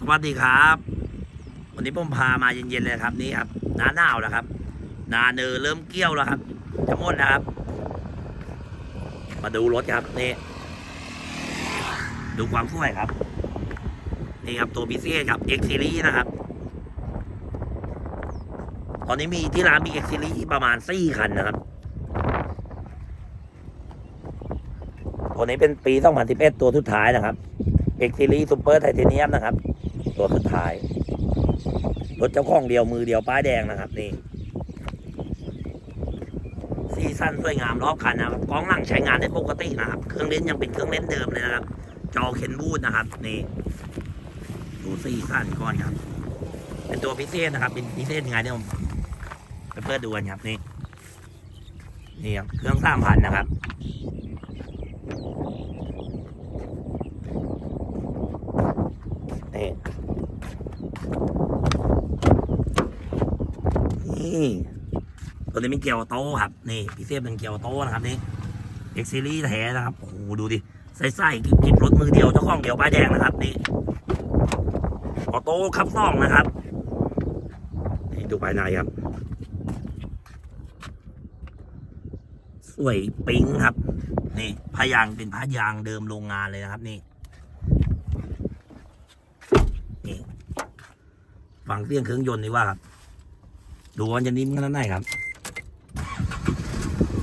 สวัสดีครับ วันนี้ผมพามาเย็นๆเลยครับนี่ครับหนาหนาวแล้วครับหนาเนอเริ่มเกี้ยวแล้วครับจะหมดนะครับ มาดูรถครับนี่ดูความสวยครับ นี่ครับตัวบีซีครับ X Series นะครับ ตอนนี้มีที่ร้านมี X Series ประมาณ4คันนะครับตัวนี้เป็นปี 2011 ตัวสุดท้ายนะครับ X Series Super Titanium นะครับ ตัวสุดท้ายรถเจ้าของเดียวมือเดียวป้ายแดงนะครับนี่ซีซั่นสวยงามรอบคันนะครับกล้องหลังใช้งานได้ปกตินะครับ เครื่องเล่นยังเป็นเครื่องเล่นเดิมเลยนะครับ จอเคนบูดนะครับนี่ดูซีซั่นก่อนครับ เป็นตัวพิเศษนะครับ เป็นพิเศษยังไงเดี๋ยวผมไปเปิดดูกันครับนี่นี่ครับเครื่องสามพันนะครับ นี่ นี่ตัวนี้เป็นเกียวโต้ครับ นี่พิเศษเป็นเกียวโต้นะครับนี่เอ็กซิลี่แท้นะครับโอ้โหดูดิใส่ใส่กิบกิบรถมือเดียวเจ้าของเดียวป้ายแดงนะครับนี่ออโต้ขับสองนะครับนี่ดูภายในครับ สวยปิ๊งครับ นี่พายางเป็นพายางเดิมโรงงานเลยนะครับนี่ ฟังเสียงเครื่องยนต์ดีกว่าครับ ดูว่าจะนิ่มขนาดไหนครับ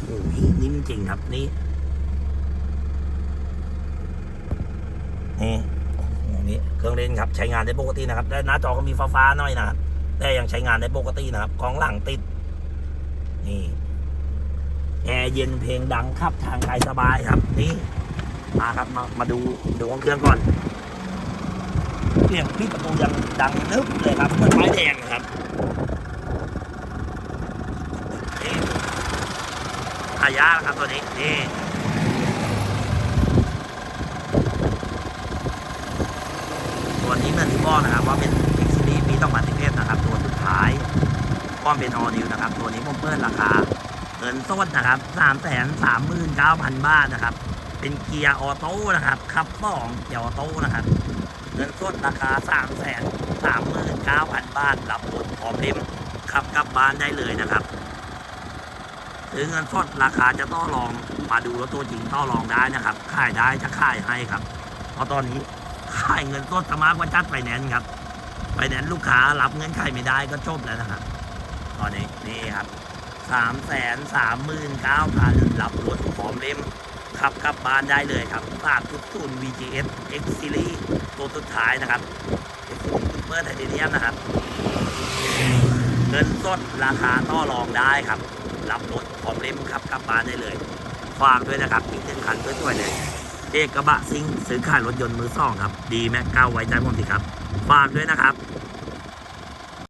โอ้ยนิ่มจริงครับนี่นี่นี้เครื่องเล่นครับ ใช้งานได้ปกตินะครับแต่หน้าจอก็มีฟ้าๆหน่อยนะครับแต่ยังใช้งานได้ปกตินะครับกล้องหลังติด นี่แอร์เย็นเพลงดังขับทางไกลสบายครับ นี่มาครับมามาดูดูของเครื่องก่อน เสียงพี่ประตูยังดังนึบเลยครับเหมือนไม้แดงนะครับอายาครับตัวนี้นี่ตัวนี้เหมือนที่บอกนะครับว่าเป็น X Series ปีต้องมาติเพศนะครับ ตัวสุดท้ายก็เป็นออนิวนะครับ ตัวนี้ผมเปิดราคาเงินสดนะครับสามแสนสามหมื่นเก้าพันบาทนะครับ เป็นเกียร์ออโต้นะครับขับสองเกียร์ออโต้นะครับ เงินสดราคา3 3 9 0 0 0บาทรับรถพร้อมเล่มขับกลับบ้านได้เลยนะครับซื้อเงินสดราคาจะต่อรองมาดูรถตัวจริงต่อรองได้นะครับขายได้จะขายให้ครับ เพราะตอนนี้ขายเงินสดสมากกว่าจัดไฟแนนครับไฟแนนลูกค้ารับเงินขายไม่ได้ก็จบแล้วนะครับตอนนี้นี่ครับสามแสนสามหมื่นเก้าพันรับรถพร้อมเล่ม ขับกลับบ้านได้เลยครับฝากทุกศูนย์ VGS X Series ตัวสุดท้ายนะครับเมื่อไทเทเนียมนะครับ เงินสดราคาต่อรองได้ครับ รับรถพร้อมเล่มขับกลับบ้านได้เลยฝากด้วยนะครับอีกหนึ่งคันสวยๆเลยเอกกระบะซิงซื้อขายรถยนต์มือสองครับ ดีแม็กเก้าไว้ใจผมสิครับฝากด้วยนะครับ